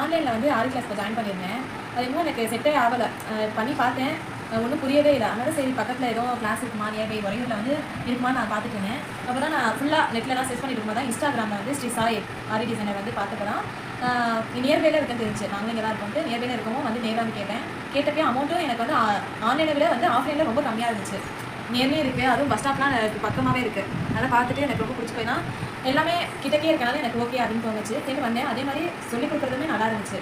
ஆன்லைனில் வந்து ஆரி class join பண்ணியிருந்தேன். அது இன்னும் எனக்கு செட்டே ஆகலை. பண்ணி பார்த்தேன். ஒன்றும் புரியவே இல்லை. அதனால சரி பக்கத்தில் ஏதோ கிளாஸ் இருக்குமா நியர்பை வரையூரில் வந்து இருக்குமான்னு நான் பார்த்துட்டு இருந்தேன். அப்போ தான் நான் ஃபுல்லாக நெட்லலாம் சர்ச் பண்ணிட்டு இருக்கும்போது தான் இன்ஸ்டாகிராமில் வந்து ஸ்ரீ சாய் ஆரி டிசைனர் வந்து பார்த்துட்டு தான் நியர்பையில் தெரிஞ்சு. நாங்கள் இங்கே தான் இருக்கோம் நியர்பையில் இருக்கவும் வந்து நேராக வந்து கேட்டேன். கேட்டப்பே அமௌண்ட்டும் எனக்கு வந்து ஆன்லைனை விட வந்து ஆஃப்லைனில் ரொம்ப கம்மியாக இருந்துச்சு. நேர்லேயே இருக்குது அதுவும் பஸ் ஸ்டாப்லாம் எனக்கு பக்கமாகவே இருக்குது அதனால் பார்த்துட்டு எனக்கு ரொம்ப பிடிச்சி போயினா எல்லாமே கிட்டக்கே இருக்கனால எனக்கு ஓகே அப்படின்னு தோணுச்சு. சரி வந்தேன். அதே மாதிரி சொல்லிக் கொடுக்குறதுமே நல்லா இருந்துச்சு.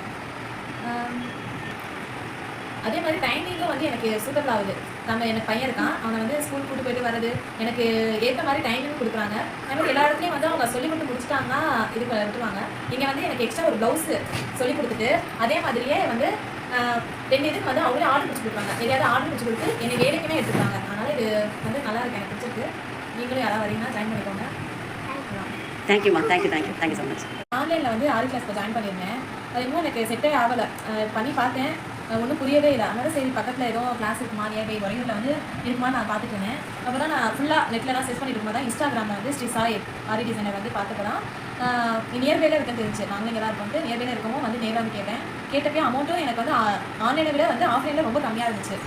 அதே மாதிரி டைமிங்கும் வந்து எனக்கு சூட்டபிள் ஆகுது. நம்ம எனக்கு பையன் இருக்கான். அவனை வந்து ஸ்கூல் கூட்டு போயிட்டு வர்றது எனக்கு ஏற்ற மாதிரி டைமிங் கொடுக்குறாங்க. அதே மாதிரி எல்லா இடத்துலையும் வந்து அவங்க சொல்லி கொடுத்து முடிச்சிட்டாங்கன்னா இது விட்டுருவாங்க. இங்கே வந்து எனக்கு எக்ஸ்ட்ரா ஒரு ப்ளவுஸு சொல்லி கொடுத்துட்டு அதே மாதிரியே வந்து ரெண்டு இதுக்கு வந்து அவங்களே ஆர்டர் பிடிச்சி கொடுப்பாங்க. எதையாவது ஆர்டர் பிடிச்சி கொடுத்து என்னை வேலைக்குமே எடுத்துருக்காங்க அதனால் இது வந்து நல்லா இருக்கு எனக்கு பிடிச்சிருக்கு. நீங்களும் யாராவது வரீங்கன்னா ஜாயின் பண்ணிக்கோங்க. தேங்க்யூம்மா thank you thank you thank you so much ஆன்லைனில் வந்து ஆரி கிளாஸ்க்கு ஜாயின் பண்ணியிருந்தேன். அது இன்னும் எனக்கு செட்டே ஆகலை. பண்ணி பார்த்தேன். ஒன்றும் புரியவே இல்லை. அதனால சரி பக்கத்தில் ஏதோ கிளாஸ் இருக்குமா நியர்பை வரையூரில் வந்து இருக்குமான்னு நான் பார்த்துட்டு இருந்தேன். அப்போ தான் நான் ஃபுல்லாக நெட்டில் தான் சர்ச் பண்ணிட்டு இருக்கும்போது தான் இன்ஸ்டாகிராமில் வந்து ஸ்ரீ சாய் ஆரி டிசைனர் வந்து பார்த்துட்டு தான் நியர்பையில் இருக்குன்னு தெரிஞ்சு. நாங்களும் இங்கே தான் இருக்கோம் நியர்பையில் இருக்கவும் வந்து வந்து கேட்டேன். கேட்டப்போ அமௌண்ட்டும் எனக்கு வந்து ஆன்லைனை விட வந்து ஆஃப்லைனில் ரொம்ப கம்மியாக இருந்துச்சு.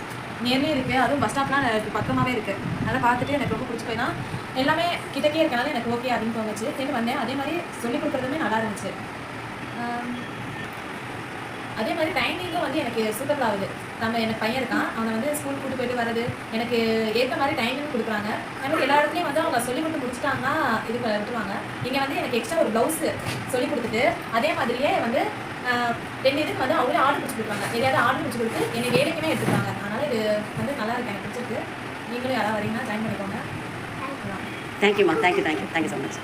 நேர்லேயே இருக்குது அதுவும் பஸ் ஸ்டாப்லாம் எனக்கு பக்கமாகவே இருக்குது அதெல்லாம் பார்த்துட்டு எனக்கு ரொம்ப பிடிச்சி போயினா எல்லாமே கிட்டக்கே இருக்கனால எனக்கு ஓகே அப்படின்னு தோணுச்சு. சரி வந்தேன். அதே மாதிரி சொல்லிக் கொடுக்குறதுமே நல்லா இருந்துச்சு. அதே மாதிரி டைமிங்கும் வந்து எனக்கு சூப்பராக ஆகுது நம்ம எனக்கு பையன் இருக்கான். அவனை வந்து ஸ்கூல் கூட்டு போயிட்டு வர்றது எனக்கு ஏற்ற மாதிரி டைமிங் கொடுக்குறாங்க. அதனால எல்லா இடத்துலையும் வந்து அவங்க சொல்லி கொடுத்து முடிச்சிட்டாங்கன்னா இது விட்டுருவாங்க. இங்கே வந்து எனக்கு எக்ஸ்ட்ரா ஒரு ப்ளவுஸு சொல்லி கொடுத்துட்டு அதே மாதிரியே வந்து ரெண்டு இதுக்கு வந்து அவங்களே ஆர்டர் பிடிச்சி கொடுப்பாங்க. எதையாவது ஆர்டர் பிடிச்சி கொடுத்து என்னை வேலைக்குமே எடுத்துருக்காங்க அதனால் இது வந்து நல்லா இருக்கு. எனக்கு பிடிச்சிருக்கு. நீங்களும் யாராவது வரீங்கன்னா ஜாயின் பண்ணிக்கோங்க. அதான். தேங்க்யூம்மா thank you thank you thank you so much